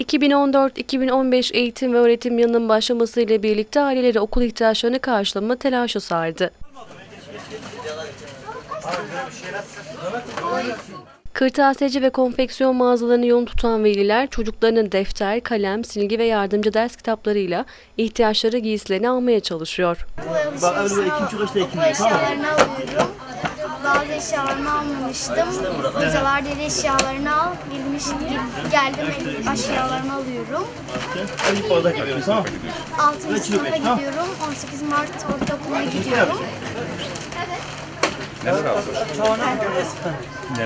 2014-2015 eğitim ve öğretim yılının başlamasıyla birlikte aileleri okul ihtiyaçlarını karşılama telaşı sardı. Kırtasiyeci ve konfeksiyon mağazalarını yoğun tutan veliler çocuklarının defter, kalem, silgi ve yardımcı ders kitaplarıyla ihtiyaçları giysilerini almaya çalışıyor. Bak ikinci Okul eşyalarını alıyorum. Bazı eşyalarını almamıştım. Hocalar dedi eşyalarını al. Girmiş, gir- geldim eşyalarını alıyorum. En yukarıda kalıyor tamam 6. sınıfa gidiyorum. 18 Mart ortaokuluna gidiyorum.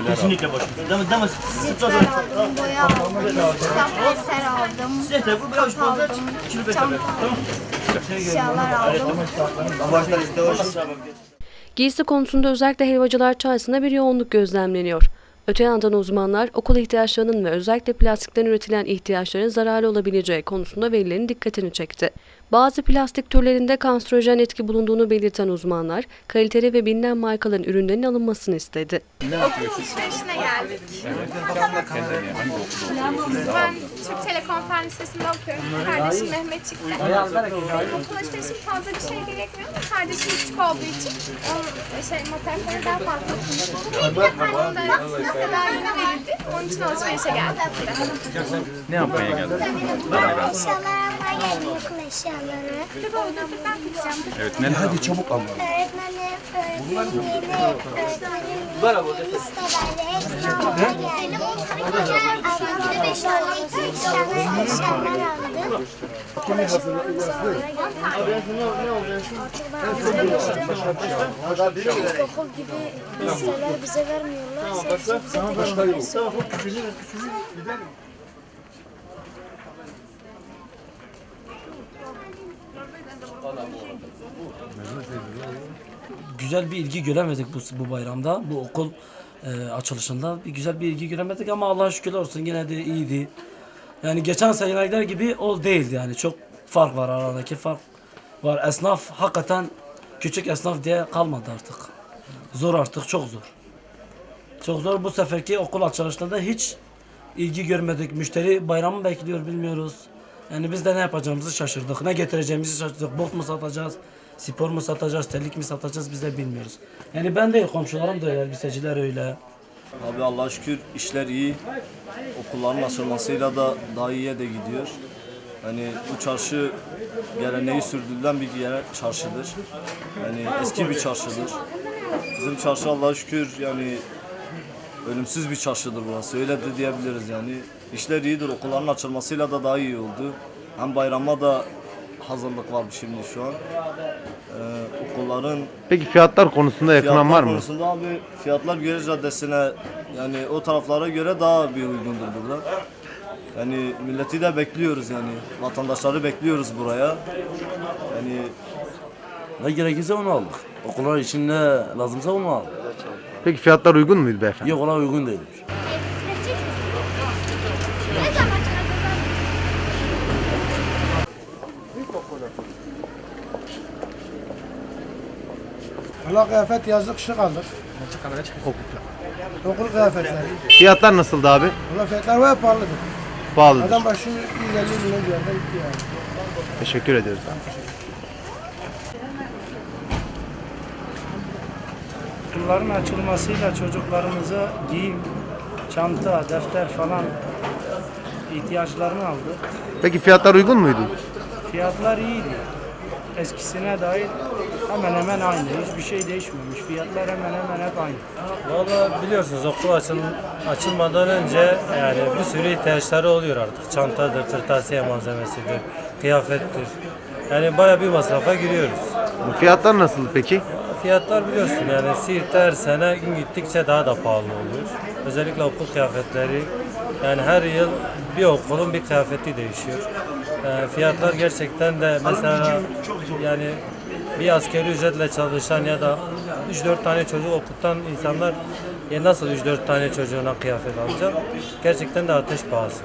Kesinlikle boş. Deme deme sıkla Zifter aldım, boya aldım, kitap defter aldım, Zehter bu biraz kap aldım, çanta Tamam. eşyalar aldım. Giysi konusunda özellikle helvacılar çarşısında bir yoğunluk gözlemleniyor. Öte yandan uzmanlar okul ihtiyaçlarının ve özellikle plastikten üretilen ihtiyaçların zararlı olabileceği konusunda velilerin dikkatini çekti. Bazı plastik türlerinde kanserojen etki bulunduğunu belirten uzmanlar, kaliteli ve bilinen markaların ürünlerinin alınmasını istedi. alışverişine geldik. Ben Türk Telekom Fen Lisesi'nde okuyorum. Kardeşim Mehmet çıktı. Okul alışverişi fazla bir şey gerekmiyor kardeşim küçük olduğu için onun şey, masrafları daha fazla. Onun da lise daha yeni verildi. Onun için alışverişe geldik. Ne yapmaya geldin? Eşyalar almaya geldim, okul eşyaları. Kitap oynatırken tutacağım. Evet neler Hadi çabuk anlat. Öğretmenim, öğretmenim yeni, öğretmenim yeni listelerle hepsini almaya geldim. Ablam da beş tane, eşyalar aldı. Okul eşyalarımızı almaya İlkokul gibi listeler güzel bir ilgi göremedik bu, bu bayramda. Bu okul e, açılışında bir güzel bir ilgi göremedik ama Allah'a şükürler olsun yine de iyiydi. Yani geçen seneler gibi o değildi yani çok fark var aradaki fark var. Esnaf hakikaten küçük esnaf diye kalmadı artık. Zor artık çok zor. Çok zor bu seferki okul açılışında hiç ilgi görmedik. Müşteri bayramı bekliyor bilmiyoruz. Yani biz de ne yapacağımızı şaşırdık. Ne getireceğimizi şaşırdık. Bot mu satacağız? Spor mu satacağız? Terlik mi satacağız? Biz de bilmiyoruz. Yani ben değil komşularım da öyle, elbiseciler öyle. Abi Allah'a şükür işler iyi. Okulların açılmasıyla da daha iyiye de gidiyor. Hani bu çarşı geleneği sürdürülen bir gene çarşıdır. Yani eski bir çarşıdır. Bizim çarşı Allah'a şükür yani ölümsüz bir çarşıdır burası. Öyle de diyebiliriz yani. İşler iyidir. Okulların açılmasıyla da daha iyi oldu. Hem bayrama da hazırlık var şimdi şu an. Ee, okulların Peki fiyatlar konusunda yakınan Fiyatlar var mı? konusunda abi fiyatlar Göre Caddesi'ne yani o taraflara göre daha bir uygundur burada. Yani milleti de bekliyoruz yani. Vatandaşları bekliyoruz buraya. Yani Ne gerekirse onu aldık. Okullar için ne lazımsa onu aldık. Peki fiyatlar uygun muydu beyefendi? Yok ona uygun değildir. Valla kıyafet yazlık şık aldık. Okul kıyafetleri. Fiyatlar nasıldı abi? Valla fiyatlar bayağı pahalıdır. Pahalıdır. Adam başı 150 milyon civarında gitti yani. Teşekkür ediyoruz abi. Okulların açılmasıyla çocuklarımıza giyim, çanta, defter falan ihtiyaçlarını aldık. Peki fiyatlar uygun muydu? Fiyatlar iyiydi. Eskisine dair hemen hemen aynı. Hiçbir şey değişmemiş. Fiyatlar hemen hemen hep aynı. Valla biliyorsunuz okul açıl, açılmadan önce yani bir sürü ihtiyaçları oluyor artık. Çantadır, kırtasiye malzemesidir, kıyafettir. Yani baya bir masrafa giriyoruz. Bu fiyatlar nasıl peki? Fiyatlar biliyorsun yani Siirt'te her sene gün gittikçe daha da pahalı oluyor. Özellikle okul kıyafetleri yani her yıl bir okulun bir kıyafeti değişiyor. Ee, fiyatlar gerçekten de mesela yani bir askeri ücretle çalışan ya da 3-4 tane çocuk okutan insanlar ya nasıl 3-4 tane çocuğuna kıyafet alacak? Gerçekten de ateş pahası.